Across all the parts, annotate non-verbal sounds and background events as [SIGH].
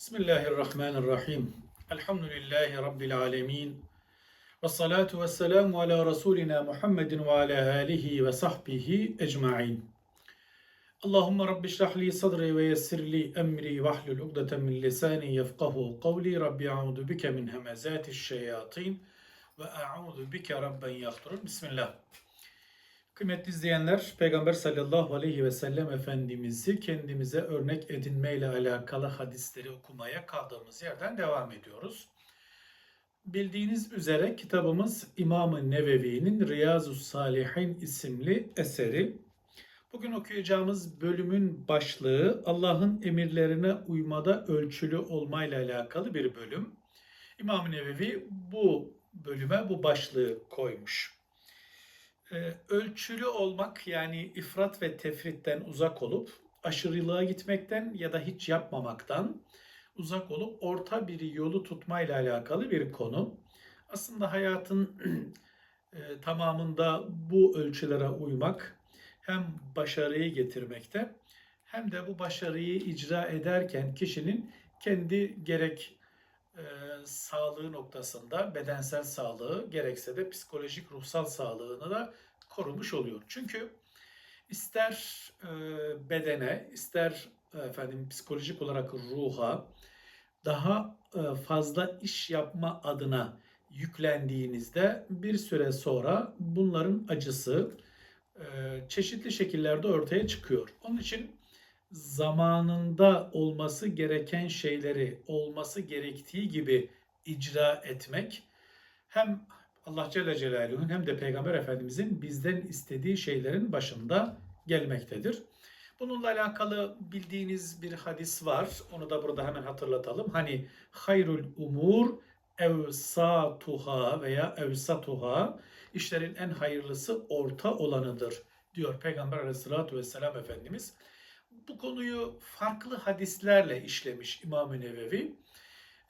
بسم الله الرحمن الرحيم. الحمد لله رب العالمين. والصلاة والسلام على رسولنا محمد وعلى آله وصحبه أجمعين. اللهم رب اشرح لي صدري ويسر لي أمري واحلل عقدة من لساني يفقه قولي. ربي أعوذ بك من همزات الشياطين وأعوذ بك ربا يخطر. بسم الله. Kıymetli izleyenler, Peygamber sallallahu aleyhi ve sellem Efendimiz'i kendimize örnek edinmeyle alakalı hadisleri okumaya kaldığımız yerden devam ediyoruz. Bildiğiniz üzere kitabımız İmam-ı Nevevi'nin Riyazu Salihin isimli eseri. Bugün okuyacağımız bölümün başlığı Allah'ın emirlerine uymada ölçülü olmayla alakalı bir bölüm. İmam-ı Nevevi bu bölüme bu başlığı koymuş. Ee, ölçülü olmak yani ifrat ve tefritten uzak olup aşırılığa gitmekten ya da hiç yapmamaktan uzak olup orta bir yolu tutmayla alakalı bir konu. Aslında hayatın [CLEARS THROAT] e, tamamında bu ölçülere uymak hem başarıyı getirmekte hem de bu başarıyı icra ederken kişinin kendi gerek e, sağlığı noktasında bedensel sağlığı gerekse de psikolojik ruhsal sağlığını da korumuş oluyor. Çünkü ister e, bedene ister e, efendim psikolojik olarak ruha daha e, fazla iş yapma adına yüklendiğinizde bir süre sonra bunların acısı e, çeşitli şekillerde ortaya çıkıyor. Onun için zamanında olması gereken şeyleri olması gerektiği gibi icra etmek hem Allah Celle Celaluhu'nun hem de Peygamber Efendimizin bizden istediği şeylerin başında gelmektedir. Bununla alakalı bildiğiniz bir hadis var. Onu da burada hemen hatırlatalım. Hani hayrul umur evsatuha veya evsatuha işlerin en hayırlısı orta olanıdır diyor Peygamber Aleyhisselatü Vesselam Efendimiz. Bu konuyu farklı hadislerle işlemiş İmam-ı Nevevi.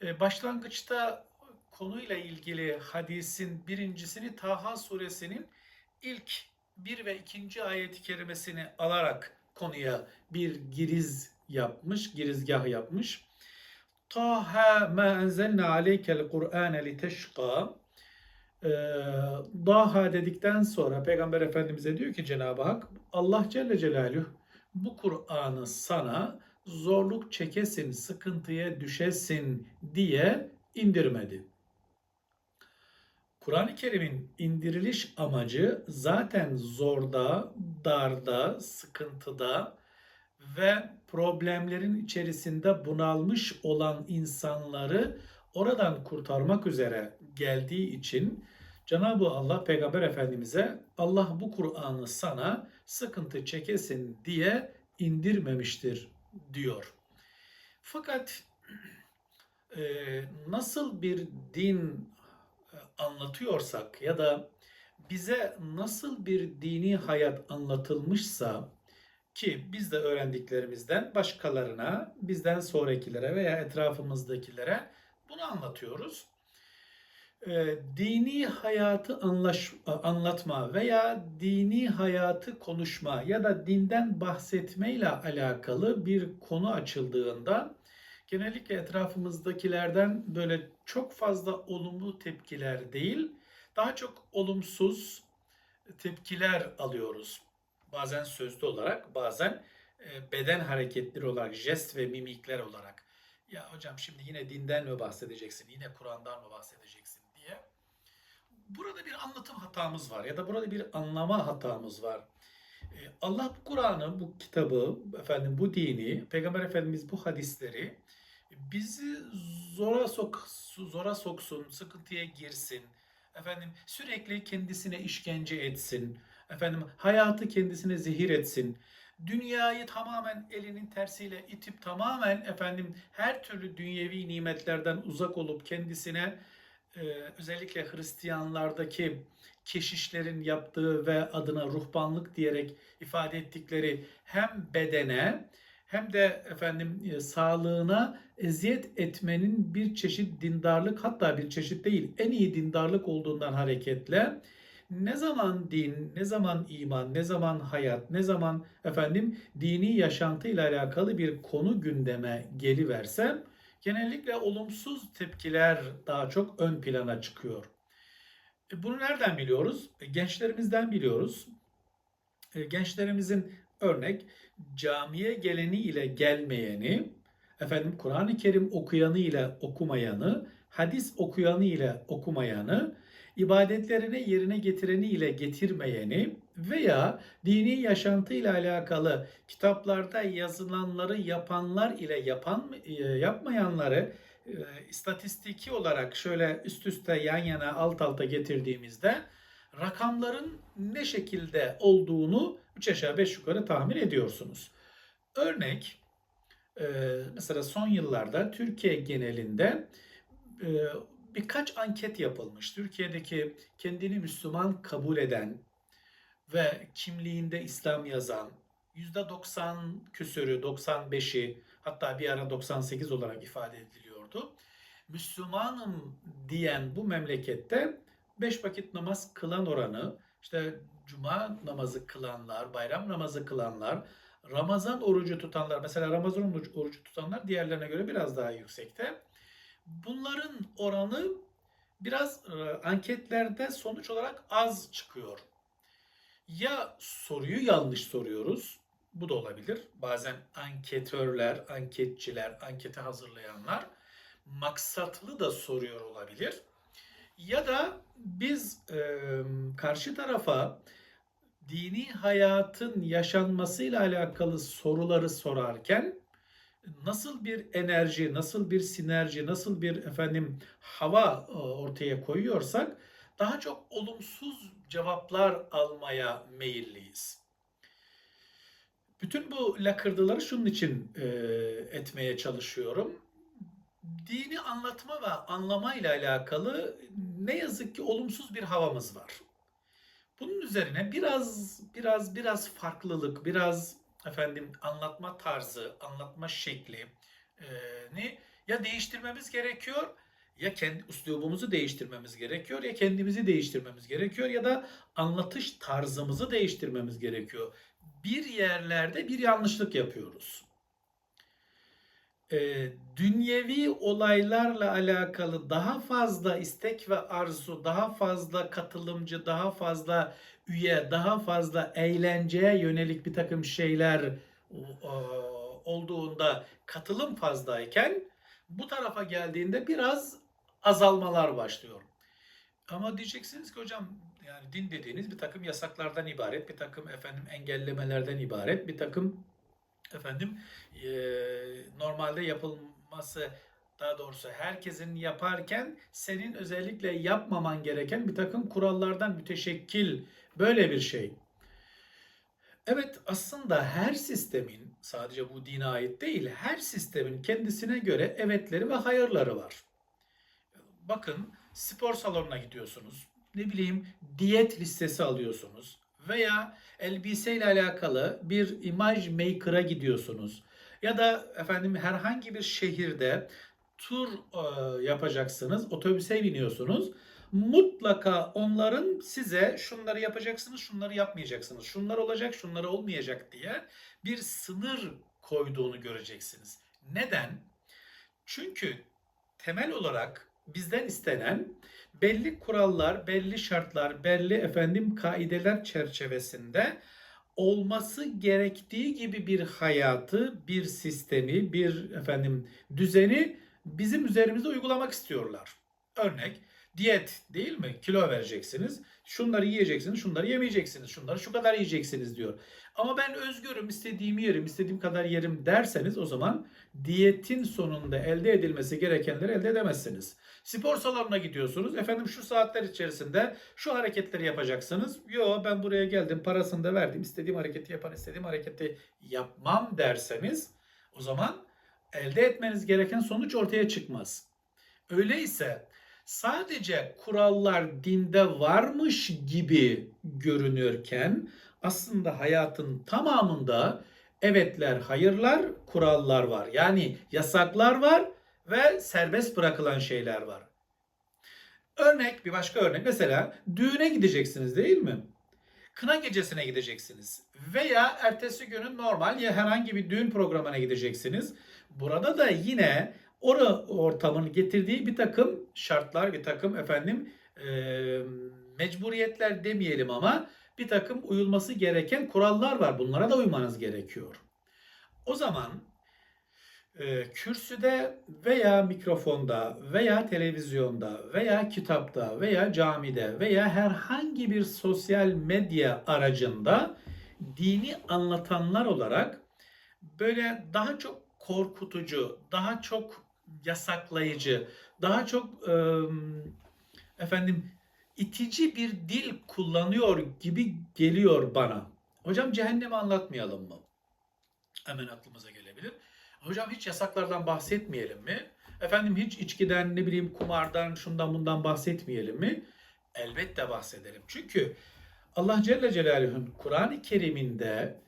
Ee, başlangıçta konuyla ilgili hadisin birincisini Taha suresinin ilk bir ve ikinci ayeti kerimesini alarak konuya bir giriz yapmış, girizgah yapmış. Taha ma enzelna aleykel Kur'ane li teşqa Daha dedikten sonra Peygamber Efendimiz'e diyor ki Cenab-ı Hak Allah Celle Celaluhu bu Kur'an'ı sana zorluk çekesin, sıkıntıya düşesin diye indirmedi. Kur'an-ı Kerim'in indiriliş amacı zaten zorda, darda, sıkıntıda ve problemlerin içerisinde bunalmış olan insanları oradan kurtarmak üzere geldiği için Cenab-ı Allah Peygamber Efendimiz'e Allah bu Kur'an'ı sana sıkıntı çekesin diye indirmemiştir diyor. Fakat e, nasıl bir din anlatıyorsak ya da bize nasıl bir dini hayat anlatılmışsa ki biz de öğrendiklerimizden başkalarına, bizden sonrakilere veya etrafımızdakilere bunu anlatıyoruz. Ee, dini hayatı anlaş, anlatma veya dini hayatı konuşma ya da dinden bahsetmeyle alakalı bir konu açıldığında genellikle etrafımızdakilerden böyle çok fazla olumlu tepkiler değil, daha çok olumsuz tepkiler alıyoruz. Bazen sözlü olarak, bazen e, beden hareketleri olarak, jest ve mimikler olarak. Ya hocam şimdi yine dinden mi bahsedeceksin, yine Kur'an'dan mı bahsedeceksin. Burada bir anlatım hatamız var ya da burada bir anlama hatamız var. E, Allah bu Kur'an'ı, bu kitabı, efendim bu dini, Peygamber Efendimiz bu hadisleri bizi zora sok zora soksun, sıkıntıya girsin. Efendim sürekli kendisine işkence etsin. Efendim hayatı kendisine zehir etsin. Dünyayı tamamen elinin tersiyle itip tamamen efendim her türlü dünyevi nimetlerden uzak olup kendisine e, özellikle Hristiyanlardaki keşişlerin yaptığı ve adına ruhbanlık diyerek ifade ettikleri hem bedene hem de efendim e, sağlığına eziyet etmenin bir çeşit dindarlık hatta bir çeşit değil en iyi dindarlık olduğundan hareketle ne zaman din, ne zaman iman, ne zaman hayat, ne zaman efendim dini yaşantı ile alakalı bir konu gündeme geliverse genellikle olumsuz tepkiler daha çok ön plana çıkıyor. E, Bunu nereden biliyoruz? E, Gençlerimizden biliyoruz. E, Gençlerimizin örnek camiye geleni ile gelmeyeni, efendim Kur'an-ı Kerim okuyanı ile okumayanı, hadis okuyanı ile okumayanı, ibadetlerini yerine getireni ile getirmeyeni veya dini yaşantı ile alakalı kitaplarda yazılanları yapanlar ile yapan e, yapmayanları e, istatistiki olarak şöyle üst üste yan yana alt alta getirdiğimizde rakamların ne şekilde olduğunu 3 aşağı 5 yukarı tahmin ediyorsunuz. Örnek e, mesela son yıllarda Türkiye genelinde e, birkaç anket yapılmış. Türkiye'deki kendini Müslüman kabul eden ve kimliğinde İslam yazan %90 küsürü, 95'i hatta bir ara 98 olarak ifade ediliyordu. Müslümanım diyen bu memlekette 5 vakit namaz kılan oranı, işte cuma namazı kılanlar, bayram namazı kılanlar, Ramazan orucu tutanlar, mesela Ramazan orucu, tutanlar diğerlerine göre biraz daha yüksekte. Bunların oranı biraz e, anketlerde sonuç olarak az çıkıyor. Ya soruyu yanlış soruyoruz, bu da olabilir. Bazen anketörler, anketçiler, anketi hazırlayanlar maksatlı da soruyor olabilir. Ya da biz e, karşı tarafa dini hayatın yaşanmasıyla alakalı soruları sorarken nasıl bir enerji, nasıl bir sinerji, nasıl bir efendim hava ortaya koyuyorsak daha çok olumsuz cevaplar almaya meyilliyiz. Bütün bu lakırdıları şunun için e, etmeye çalışıyorum. Dini anlatma ve anlamayla alakalı ne yazık ki olumsuz bir havamız var. Bunun üzerine biraz biraz biraz farklılık, biraz efendim anlatma tarzı, anlatma şekli e, ni ya değiştirmemiz gerekiyor ya kendi üslubumuzu değiştirmemiz gerekiyor ya kendimizi değiştirmemiz gerekiyor ya da anlatış tarzımızı değiştirmemiz gerekiyor. Bir yerlerde bir yanlışlık yapıyoruz. E, dünyevi olaylarla alakalı daha fazla istek ve arzu, daha fazla katılımcı, daha fazla üye, daha fazla eğlenceye yönelik bir takım şeyler olduğunda katılım fazlayken bu tarafa geldiğinde biraz azalmalar başlıyor. Ama diyeceksiniz ki hocam yani din dediğiniz bir takım yasaklardan ibaret, bir takım efendim engellemelerden ibaret, bir takım efendim e, normalde yapılması daha doğrusu herkesin yaparken senin özellikle yapmaman gereken bir takım kurallardan müteşekkil böyle bir şey. Evet aslında her sistemin sadece bu dine ait değil her sistemin kendisine göre evetleri ve hayırları var. Bakın spor salonuna gidiyorsunuz. Ne bileyim diyet listesi alıyorsunuz veya elbise ile alakalı bir imaj maker'a gidiyorsunuz. Ya da efendim herhangi bir şehirde tur e, yapacaksınız, otobüse biniyorsunuz. Mutlaka onların size şunları yapacaksınız, şunları yapmayacaksınız, şunlar olacak, şunlar olmayacak diye bir sınır koyduğunu göreceksiniz. Neden? Çünkü temel olarak bizden istenen belli kurallar, belli şartlar, belli efendim kaideler çerçevesinde olması gerektiği gibi bir hayatı, bir sistemi, bir efendim düzeni bizim üzerimizde uygulamak istiyorlar. Örnek diyet değil mi? Kilo vereceksiniz. Şunları yiyeceksiniz, şunları yemeyeceksiniz. Şunları şu kadar yiyeceksiniz diyor. Ama ben özgürüm, istediğimi yerim, istediğim kadar yerim derseniz o zaman diyetin sonunda elde edilmesi gerekenleri elde edemezsiniz. Spor salonuna gidiyorsunuz. Efendim şu saatler içerisinde şu hareketleri yapacaksınız. Yo ben buraya geldim, parasını da verdim. istediğim hareketi yapan, istediğim hareketi yapmam derseniz o zaman elde etmeniz gereken sonuç ortaya çıkmaz. Öyleyse sadece kurallar dinde varmış gibi görünürken aslında hayatın tamamında evetler, hayırlar, kurallar var. Yani yasaklar var ve serbest bırakılan şeyler var. Örnek, bir başka örnek. Mesela düğüne gideceksiniz değil mi? Kına gecesine gideceksiniz. Veya ertesi günün normal ya herhangi bir düğün programına gideceksiniz. Burada da yine Ora ortamın getirdiği bir takım şartlar, bir takım efendim e, mecburiyetler demeyelim ama bir takım uyulması gereken kurallar var. Bunlara da uymanız gerekiyor. O zaman e, kürsüde veya mikrofonda veya televizyonda veya kitapta veya camide veya herhangi bir sosyal medya aracında dini anlatanlar olarak böyle daha çok korkutucu, daha çok yasaklayıcı, daha çok e, efendim itici bir dil kullanıyor gibi geliyor bana. Hocam cehennemi anlatmayalım mı? Hemen aklımıza gelebilir. Hocam hiç yasaklardan bahsetmeyelim mi? Efendim hiç içkiden ne bileyim kumardan şundan bundan bahsetmeyelim mi? Elbette bahsedelim. Çünkü Allah Celle Celaluhu'nun Kur'an-ı Kerim'inde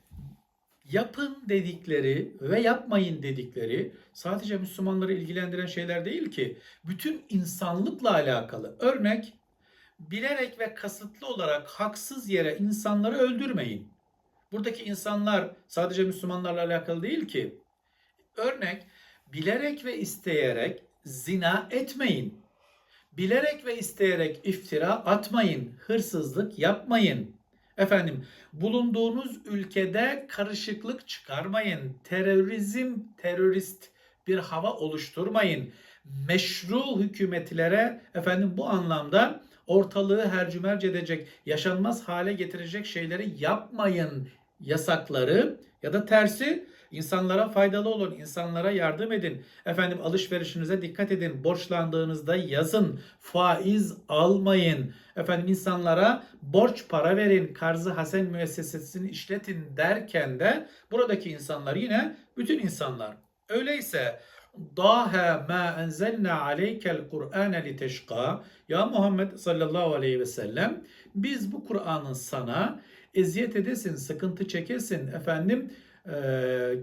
yapın dedikleri ve yapmayın dedikleri sadece Müslümanları ilgilendiren şeyler değil ki. Bütün insanlıkla alakalı. Örnek bilerek ve kasıtlı olarak haksız yere insanları öldürmeyin. Buradaki insanlar sadece Müslümanlarla alakalı değil ki. Örnek bilerek ve isteyerek zina etmeyin. Bilerek ve isteyerek iftira atmayın, hırsızlık yapmayın. Efendim, bulunduğunuz ülkede karışıklık çıkarmayın. Terörizm, terörist bir hava oluşturmayın. Meşru hükümetlere efendim bu anlamda ortalığı hercümerc edecek, yaşanmaz hale getirecek şeyleri yapmayın yasakları ya da tersi insanlara faydalı olun, insanlara yardım edin. Efendim alışverişinize dikkat edin. Borçlandığınızda yazın. Faiz almayın. Efendim insanlara borç para verin. Karzı Hasen müessesesini işletin derken de buradaki insanlar yine bütün insanlar. Öyleyse Daha ma enzelna aleykel Kur'ane liteşka. Ya Muhammed sallallahu aleyhi ve sellem biz bu Kur'an'ı sana eziyet edesin, sıkıntı çekesin efendim e,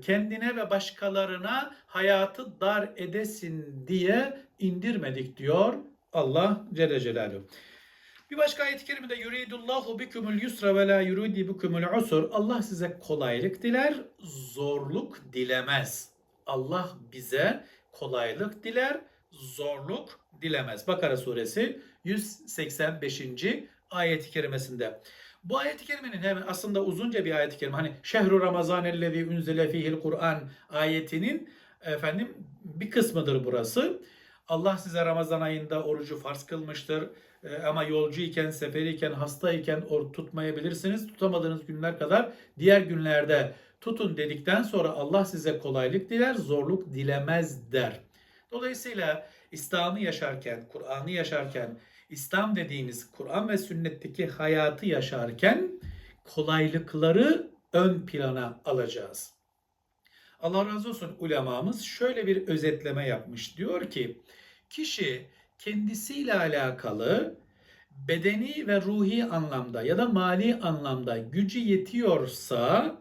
kendine ve başkalarına hayatı dar edesin diye indirmedik diyor Allah Celle Celaluhu. Bir başka ayet-i kerimede yuridullahu bikumul yusra ve la yuridi bikumul usur. Allah size kolaylık diler, zorluk dilemez. Allah bize kolaylık diler, zorluk dilemez. Bakara suresi 185. ayet-i kerimesinde. Bu ayet-i kerimenin hemen aslında uzunca bir ayet-i kerime. Hani şehru ramazan ellezî unzile fihil Kur'an ayetinin efendim bir kısmıdır burası. Allah size Ramazan ayında orucu farz kılmıştır. Ee, ama yolcu iken, seferi hasta iken or tutmayabilirsiniz. Tutamadığınız günler kadar diğer günlerde tutun dedikten sonra Allah size kolaylık diler, zorluk dilemez der. Dolayısıyla İslam'ı yaşarken, Kur'an'ı yaşarken, İslam dediğimiz Kur'an ve sünnetteki hayatı yaşarken kolaylıkları ön plana alacağız. Allah razı olsun ulemamız şöyle bir özetleme yapmış. Diyor ki kişi kendisiyle alakalı bedeni ve ruhi anlamda ya da mali anlamda gücü yetiyorsa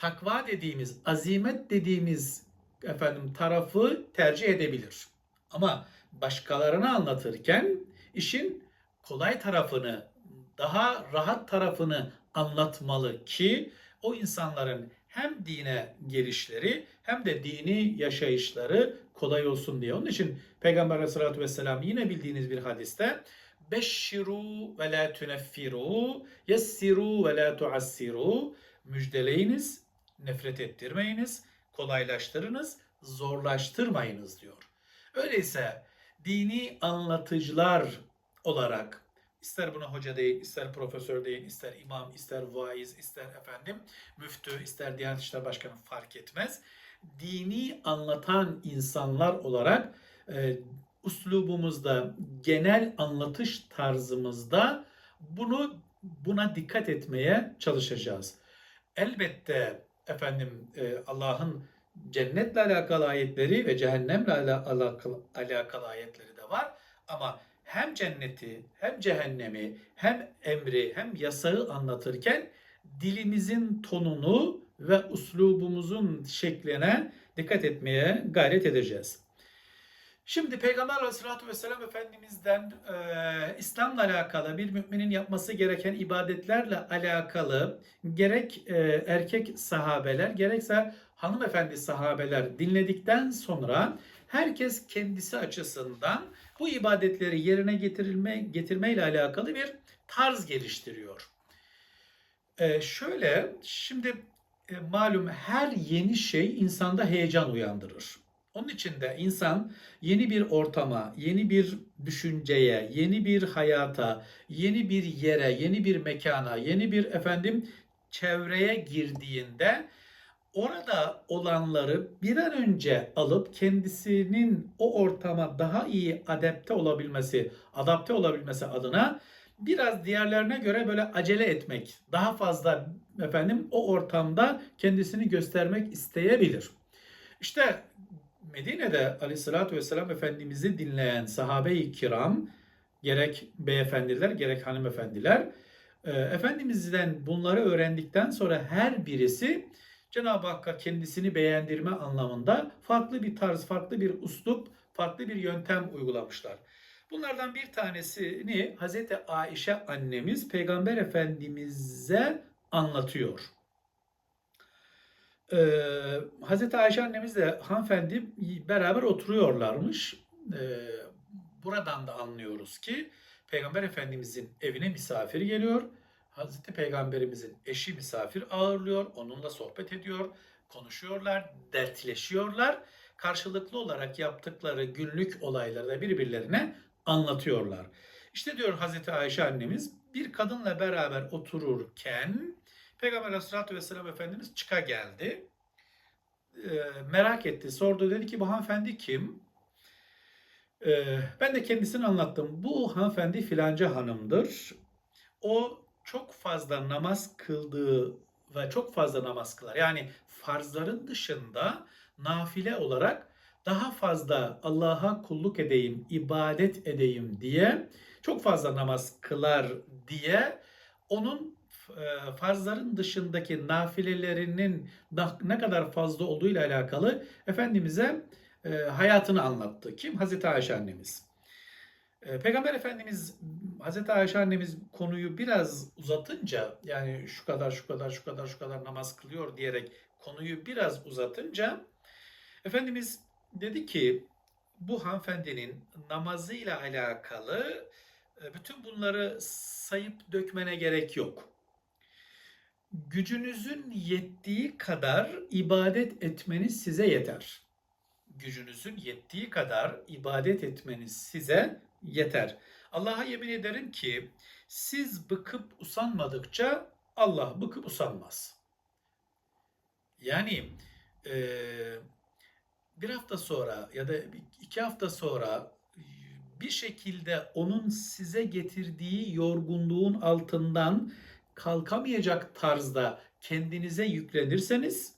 takva dediğimiz, azimet dediğimiz efendim tarafı tercih edebilir. Ama başkalarına anlatırken işin kolay tarafını, daha rahat tarafını anlatmalı ki o insanların hem dine girişleri hem de dini yaşayışları kolay olsun diye. Onun için Peygamber Aleyhisselatü Vesselam yine bildiğiniz bir hadiste Beşşiru ve la tuneffiru, yessiru ve la tuassiru. Müjdeleyiniz, nefret ettirmeyiniz, kolaylaştırınız, zorlaştırmayınız diyor. Öyleyse dini anlatıcılar olarak ister buna hoca deyin, ister profesör deyin, ister imam, ister vaiz, ister efendim müftü, ister Diyanet İşleri Başkanı fark etmez. Dini anlatan insanlar olarak e, uslubumuzda, genel anlatış tarzımızda bunu buna dikkat etmeye çalışacağız. Elbette efendim e, Allah'ın cennetle alakalı ayetleri ve cehennemle alakalı, alakalı ayetleri de var. Ama hem cenneti hem cehennemi hem emri hem yasağı anlatırken dilimizin tonunu ve uslubumuzun şekline dikkat etmeye gayret edeceğiz. Şimdi Peygamber Aleyhisselatü Vesselam Efendimiz'den e, İslam'la alakalı bir müminin yapması gereken ibadetlerle alakalı gerek e, erkek sahabeler gerekse hanımefendi sahabeler dinledikten sonra herkes kendisi açısından bu ibadetleri yerine getirilme getirme ile alakalı bir tarz geliştiriyor. Ee, şöyle şimdi e, malum her yeni şey insanda heyecan uyandırır. Onun için de insan yeni bir ortama, yeni bir düşünceye, yeni bir hayata, yeni bir yere, yeni bir mekana, yeni bir efendim çevreye girdiğinde orada olanları bir an önce alıp kendisinin o ortama daha iyi adapte olabilmesi, adapte olabilmesi adına biraz diğerlerine göre böyle acele etmek, daha fazla efendim o ortamda kendisini göstermek isteyebilir. İşte Medine'de Aleyhisselatü Vesselam Efendimiz'i dinleyen sahabe-i kiram gerek beyefendiler gerek hanımefendiler e, Efendimiz'den bunları öğrendikten sonra her birisi Cenab-ı Hakk'a kendisini beğendirme anlamında farklı bir tarz, farklı bir uslup, farklı bir yöntem uygulamışlar. Bunlardan bir tanesini Hazreti Ayşe annemiz Peygamber Efendimiz'e anlatıyor. Ee, Hazreti Ayşe annemiz de hanımefendi beraber oturuyorlarmış. Ee, buradan da anlıyoruz ki Peygamber Efendimizin evine misafir geliyor. Hazreti Peygamberimizin eşi misafir ağırlıyor, onunla sohbet ediyor, konuşuyorlar, dertleşiyorlar. Karşılıklı olarak yaptıkları günlük olayları da birbirlerine anlatıyorlar. İşte diyor Hazreti Ayşe annemiz bir kadınla beraber otururken Peygamber Aleyhisselatü Vesselam Efendimiz çıka geldi. E, merak etti, sordu. Dedi ki bu hanımefendi kim? E, ben de kendisini anlattım. Bu hanımefendi filanca hanımdır. O çok fazla namaz kıldığı ve çok fazla namaz kılar. Yani farzların dışında nafile olarak daha fazla Allah'a kulluk edeyim, ibadet edeyim diye çok fazla namaz kılar diye onun farzların dışındaki nafilelerinin ne kadar fazla olduğu ile alakalı Efendimiz'e e, hayatını anlattı. Kim? Hazreti Ayşe annemiz. E, Peygamber Efendimiz Hazreti Ayşe annemiz konuyu biraz uzatınca yani şu kadar şu kadar şu kadar şu kadar namaz kılıyor diyerek konuyu biraz uzatınca Efendimiz dedi ki bu hanımefendinin namazıyla alakalı bütün bunları sayıp dökmene gerek yok gücünüzün yettiği kadar ibadet etmeniz size yeter. Gücünüzün yettiği kadar ibadet etmeniz size yeter. Allah'a yemin ederim ki siz bıkıp usanmadıkça Allah bıkıp usanmaz. Yani e, bir hafta sonra ya da iki hafta sonra bir şekilde onun size getirdiği yorgunluğun altından kalkamayacak tarzda kendinize yüklenirseniz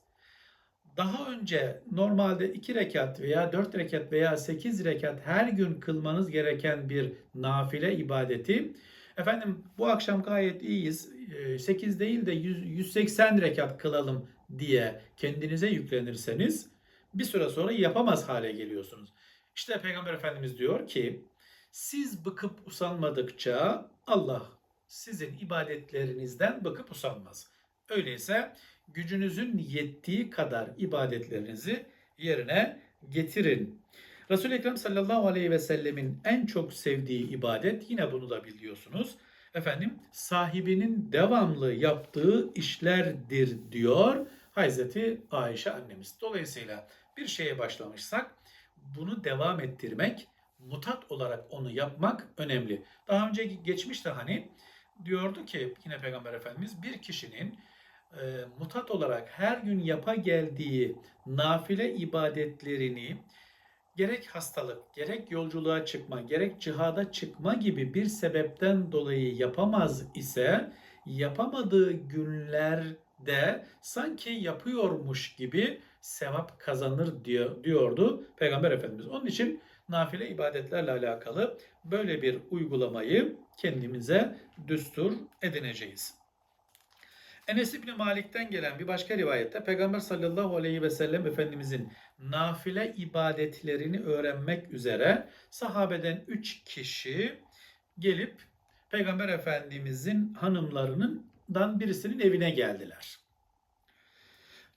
daha önce normalde 2 rekat veya 4 rekat veya 8 rekat her gün kılmanız gereken bir nafile ibadeti efendim bu akşam gayet iyiyiz 8 değil de 100, 180 rekat kılalım diye kendinize yüklenirseniz bir süre sonra yapamaz hale geliyorsunuz. İşte Peygamber Efendimiz diyor ki siz bıkıp usanmadıkça Allah sizin ibadetlerinizden bakıp usanmaz. Öyleyse gücünüzün yettiği kadar ibadetlerinizi yerine getirin. Resul-i Ekrem sallallahu aleyhi ve sellemin en çok sevdiği ibadet yine bunu da biliyorsunuz. Efendim sahibinin devamlı yaptığı işlerdir diyor Hazreti Ayşe annemiz. Dolayısıyla bir şeye başlamışsak bunu devam ettirmek, mutat olarak onu yapmak önemli. Daha önce geçmişte hani diyordu ki yine Peygamber Efendimiz bir kişinin e, mutat olarak her gün yapa geldiği nafile ibadetlerini gerek hastalık, gerek yolculuğa çıkma, gerek cihada çıkma gibi bir sebepten dolayı yapamaz ise yapamadığı günlerde sanki yapıyormuş gibi sevap kazanır diyor, diyordu Peygamber Efendimiz. Onun için nafile ibadetlerle alakalı böyle bir uygulamayı kendimize düstur edineceğiz. Enes İbni Malik'ten gelen bir başka rivayette Peygamber sallallahu aleyhi ve sellem Efendimizin nafile ibadetlerini öğrenmek üzere sahabeden üç kişi gelip Peygamber Efendimizin hanımlarından birisinin evine geldiler.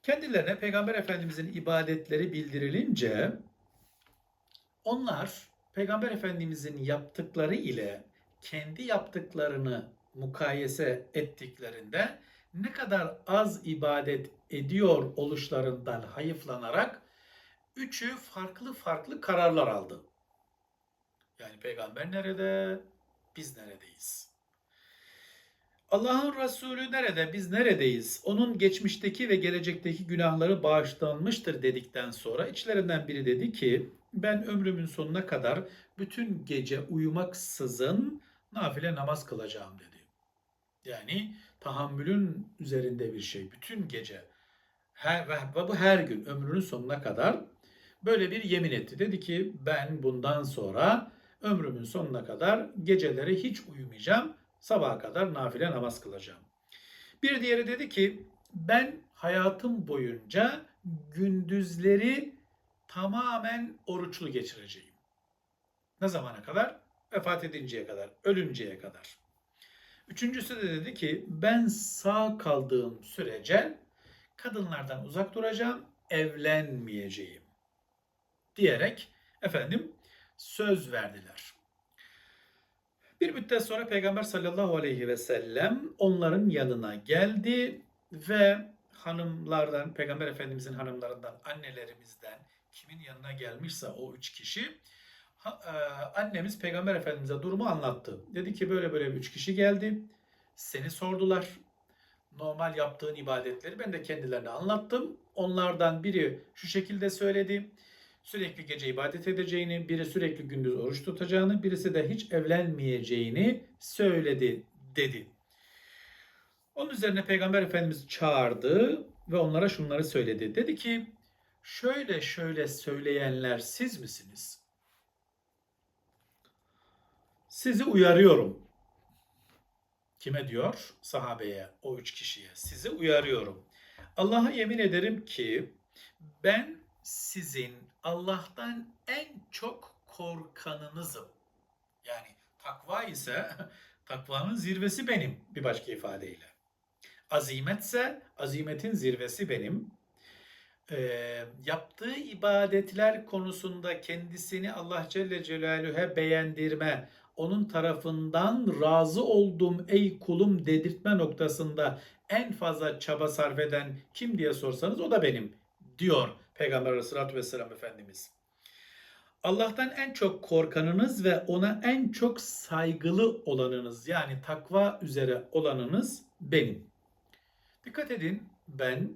Kendilerine Peygamber Efendimizin ibadetleri bildirilince onlar Peygamber Efendimizin yaptıkları ile kendi yaptıklarını mukayese ettiklerinde ne kadar az ibadet ediyor oluşlarından hayıflanarak üçü farklı farklı kararlar aldı. Yani peygamber nerede? Biz neredeyiz? Allah'ın Resulü nerede? Biz neredeyiz? Onun geçmişteki ve gelecekteki günahları bağışlanmıştır dedikten sonra içlerinden biri dedi ki ben ömrümün sonuna kadar bütün gece uyumaksızın nafile namaz kılacağım dedi. Yani tahammülün üzerinde bir şey. Bütün gece her, ve bu her gün ömrünün sonuna kadar böyle bir yemin etti. Dedi ki ben bundan sonra ömrümün sonuna kadar geceleri hiç uyumayacağım. Sabaha kadar nafile namaz kılacağım. Bir diğeri dedi ki ben hayatım boyunca gündüzleri tamamen oruçlu geçireceğim. Ne zamana kadar? Vefat edinceye kadar, ölünceye kadar. Üçüncüsü de dedi ki ben sağ kaldığım sürece kadınlardan uzak duracağım, evlenmeyeceğim diyerek efendim söz verdiler. Bir müddet sonra Peygamber sallallahu aleyhi ve sellem onların yanına geldi ve hanımlardan, Peygamber Efendimizin hanımlarından, annelerimizden kimin yanına gelmişse o üç kişi e, annemiz Peygamber Efendimiz'e durumu anlattı. Dedi ki böyle böyle üç kişi geldi. Seni sordular. Normal yaptığın ibadetleri ben de kendilerine anlattım. Onlardan biri şu şekilde söyledi sürekli gece ibadet edeceğini, biri sürekli gündüz oruç tutacağını, birisi de hiç evlenmeyeceğini söyledi dedi. Onun üzerine Peygamber Efendimiz çağırdı ve onlara şunları söyledi. Dedi ki şöyle şöyle söyleyenler siz misiniz? Sizi uyarıyorum. Kime diyor? Sahabeye, o üç kişiye. Sizi uyarıyorum. Allah'a yemin ederim ki ben sizin Allah'tan en çok korkanınızım. Yani takva ise [LAUGHS] takvanın zirvesi benim bir başka ifadeyle. Azimetse azimetin zirvesi benim. Ee, yaptığı ibadetler konusunda kendisini Allah Celle Celaluhu'ya beğendirme, onun tarafından razı oldum ey kulum dedirtme noktasında en fazla çaba sarf eden kim diye sorsanız o da benim diyor Peygamber Aleyhisselatü Vesselam Efendimiz. Allah'tan en çok korkanınız ve ona en çok saygılı olanınız yani takva üzere olanınız benim. Dikkat edin ben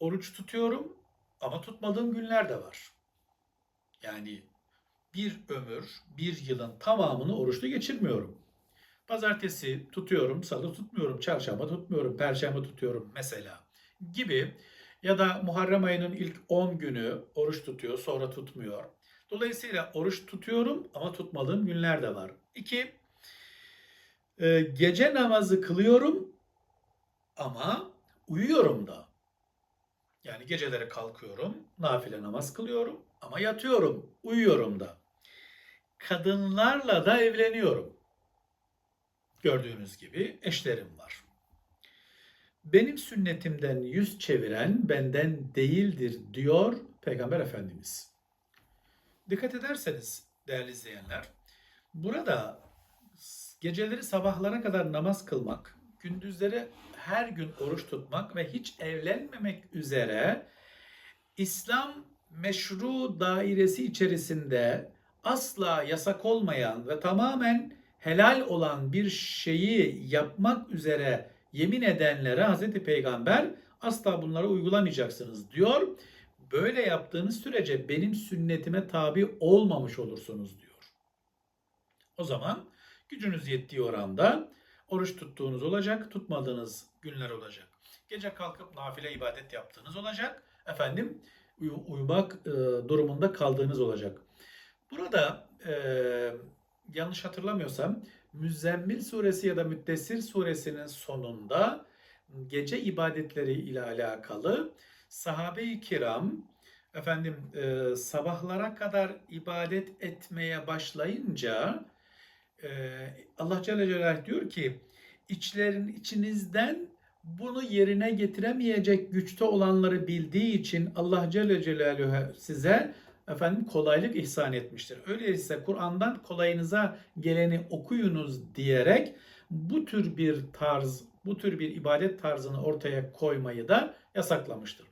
oruç tutuyorum ama tutmadığım günler de var. Yani bir ömür, bir yılın tamamını oruçlu geçirmiyorum. Pazartesi tutuyorum, salı tutmuyorum, çarşamba tutmuyorum, perşembe tutuyorum mesela gibi ya da Muharrem ayının ilk 10 günü oruç tutuyor, sonra tutmuyor. Dolayısıyla oruç tutuyorum ama tutmadığım günler de var. İki, e, gece namazı kılıyorum ama uyuyorum da. Yani geceleri kalkıyorum, nafile namaz kılıyorum ama yatıyorum, uyuyorum da. Kadınlarla da evleniyorum. Gördüğünüz gibi eşlerim var. Benim sünnetimden yüz çeviren benden değildir diyor Peygamber Efendimiz. Dikkat ederseniz değerli izleyenler, burada geceleri sabahlara kadar namaz kılmak, gündüzleri her gün oruç tutmak ve hiç evlenmemek üzere İslam meşru dairesi içerisinde asla yasak olmayan ve tamamen helal olan bir şeyi yapmak üzere yemin edenlere Hazreti Peygamber asla bunları uygulamayacaksınız diyor. Böyle yaptığınız sürece benim sünnetime tabi olmamış olursunuz diyor. O zaman gücünüz yettiği oranda oruç tuttuğunuz olacak, tutmadığınız günler olacak. Gece kalkıp nafile ibadet yaptığınız olacak. Efendim uy- uyumak e, durumunda kaldığınız olacak. Burada e, yanlış hatırlamıyorsam Müzzemmil suresi ya da Müddessir suresinin sonunda gece ibadetleri ile alakalı sahabe-i kiram efendim e, sabahlara kadar ibadet etmeye başlayınca e, Allah Celle Celaluhu diyor ki içlerin içinizden bunu yerine getiremeyecek güçte olanları bildiği için Allah Celle Celaluhu size efendim kolaylık ihsan etmiştir. Öyleyse Kur'an'dan kolayınıza geleni okuyunuz diyerek bu tür bir tarz, bu tür bir ibadet tarzını ortaya koymayı da yasaklamıştır.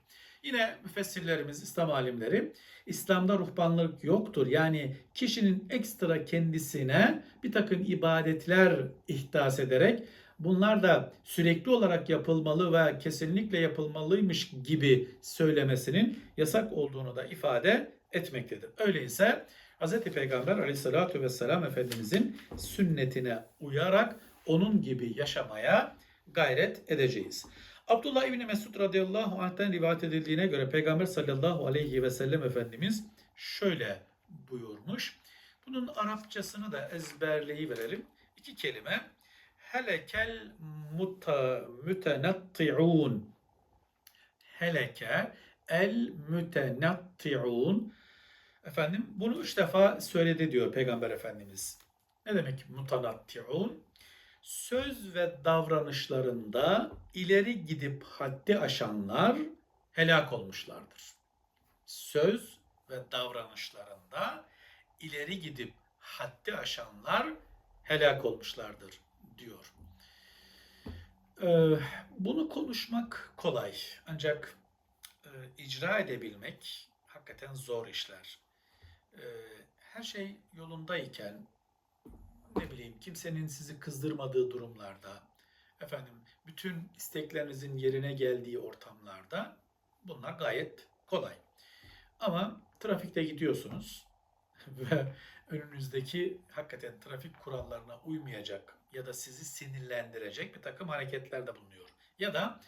Yine müfessirlerimiz, İslam alimleri İslam'da ruhbanlık yoktur. Yani kişinin ekstra kendisine bir takım ibadetler ihdas ederek bunlar da sürekli olarak yapılmalı ve kesinlikle yapılmalıymış gibi söylemesinin yasak olduğunu da ifade etmektedir. Öyleyse Hz. Peygamber aleyhissalatü vesselam Efendimizin sünnetine uyarak onun gibi yaşamaya gayret edeceğiz. Abdullah İbni Mesud radıyallahu anh'ten rivayet edildiğine göre Peygamber sallallahu aleyhi ve sellem Efendimiz şöyle buyurmuş. Bunun Arapçasını da ezberleyi verelim. İki kelime. Helekel muta, mütenatti'un. Heleke el mütenatti'un. Efendim bunu üç defa söyledi diyor Peygamber Efendimiz. Ne demek mutanatti'un? Söz ve davranışlarında ileri gidip haddi aşanlar helak olmuşlardır. Söz ve davranışlarında ileri gidip haddi aşanlar helak olmuşlardır diyor. Ee, bunu konuşmak kolay ancak e, icra edebilmek hakikaten zor işler. Ee, her şey yolundayken ne bileyim kimsenin sizi kızdırmadığı durumlarda efendim bütün isteklerinizin yerine geldiği ortamlarda bunlar gayet kolay. Ama trafikte gidiyorsunuz [LAUGHS] ve önünüzdeki hakikaten trafik kurallarına uymayacak ya da sizi sinirlendirecek bir takım hareketlerde bulunuyor. Ya da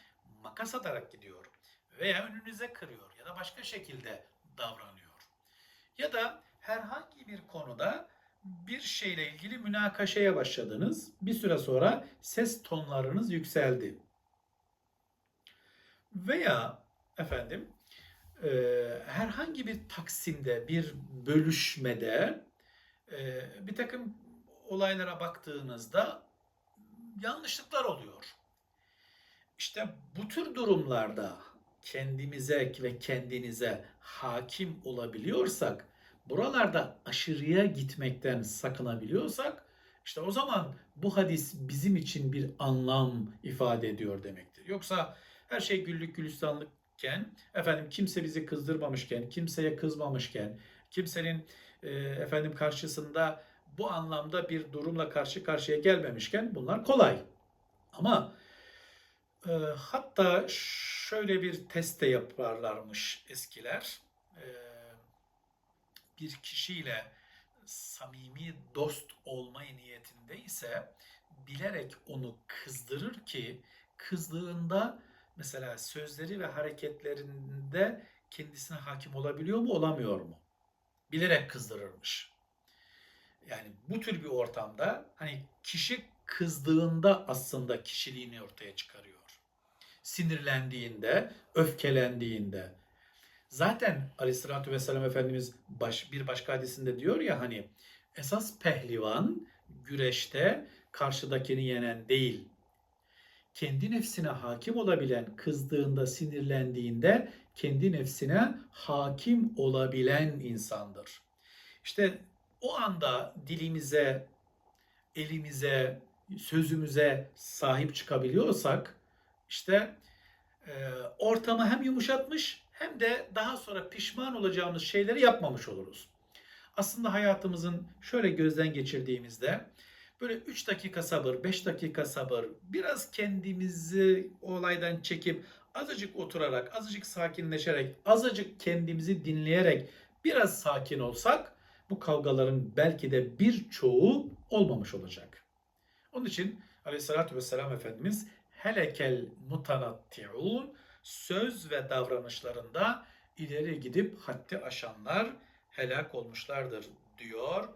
makas atarak gidiyor veya önünüze kırıyor ya da başka şekilde davranıyor. Ya da herhangi bir konuda bir şeyle ilgili münakaşaya başladınız. Bir süre sonra ses tonlarınız yükseldi. Veya efendim e, herhangi bir taksimde, bir bölüşmede e, bir takım olaylara baktığınızda yanlışlıklar oluyor. İşte bu tür durumlarda kendimize ve kendinize hakim olabiliyorsak, buralarda aşırıya gitmekten sakınabiliyorsak, işte o zaman bu hadis bizim için bir anlam ifade ediyor demektir. Yoksa her şey güllük gülistanlıkken, efendim kimse bizi kızdırmamışken, kimseye kızmamışken, kimsenin e, efendim karşısında bu anlamda bir durumla karşı karşıya gelmemişken bunlar kolay. Ama e, hatta şöyle bir test de yaparlarmış eskiler. E, bir kişiyle samimi dost olmayı niyetinde ise bilerek onu kızdırır ki kızdığında mesela sözleri ve hareketlerinde kendisine hakim olabiliyor mu olamıyor mu? Bilerek kızdırırmış. Yani bu tür bir ortamda hani kişi kızdığında aslında kişiliğini ortaya çıkarıyor. Sinirlendiğinde, öfkelendiğinde. Zaten Aleyhisselatü Vesselam Efendimiz baş, bir başka hadisinde diyor ya hani esas pehlivan güreşte karşıdakini yenen değil. Kendi nefsine hakim olabilen, kızdığında, sinirlendiğinde kendi nefsine hakim olabilen insandır. İşte o anda dilimize, elimize, sözümüze sahip çıkabiliyorsak işte e, ortamı hem yumuşatmış hem de daha sonra pişman olacağımız şeyleri yapmamış oluruz. Aslında hayatımızın şöyle gözden geçirdiğimizde böyle 3 dakika sabır, 5 dakika sabır, biraz kendimizi olaydan çekip azıcık oturarak, azıcık sakinleşerek, azıcık kendimizi dinleyerek biraz sakin olsak bu kavgaların belki de birçoğu olmamış olacak. Onun için Aleyhisselatü Vesselam Efendimiz helekel mutanatti'un söz ve davranışlarında ileri gidip haddi aşanlar helak olmuşlardır diyor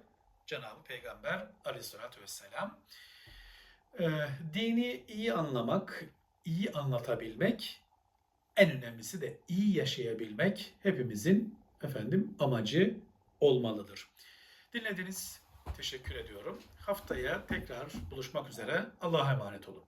Cenab-ı Peygamber Aleyhisselatü Vesselam. Ee, dini iyi anlamak, iyi anlatabilmek, en önemlisi de iyi yaşayabilmek hepimizin efendim amacı olmalıdır. Dinlediğiniz teşekkür ediyorum. Haftaya tekrar buluşmak üzere. Allah'a emanet olun.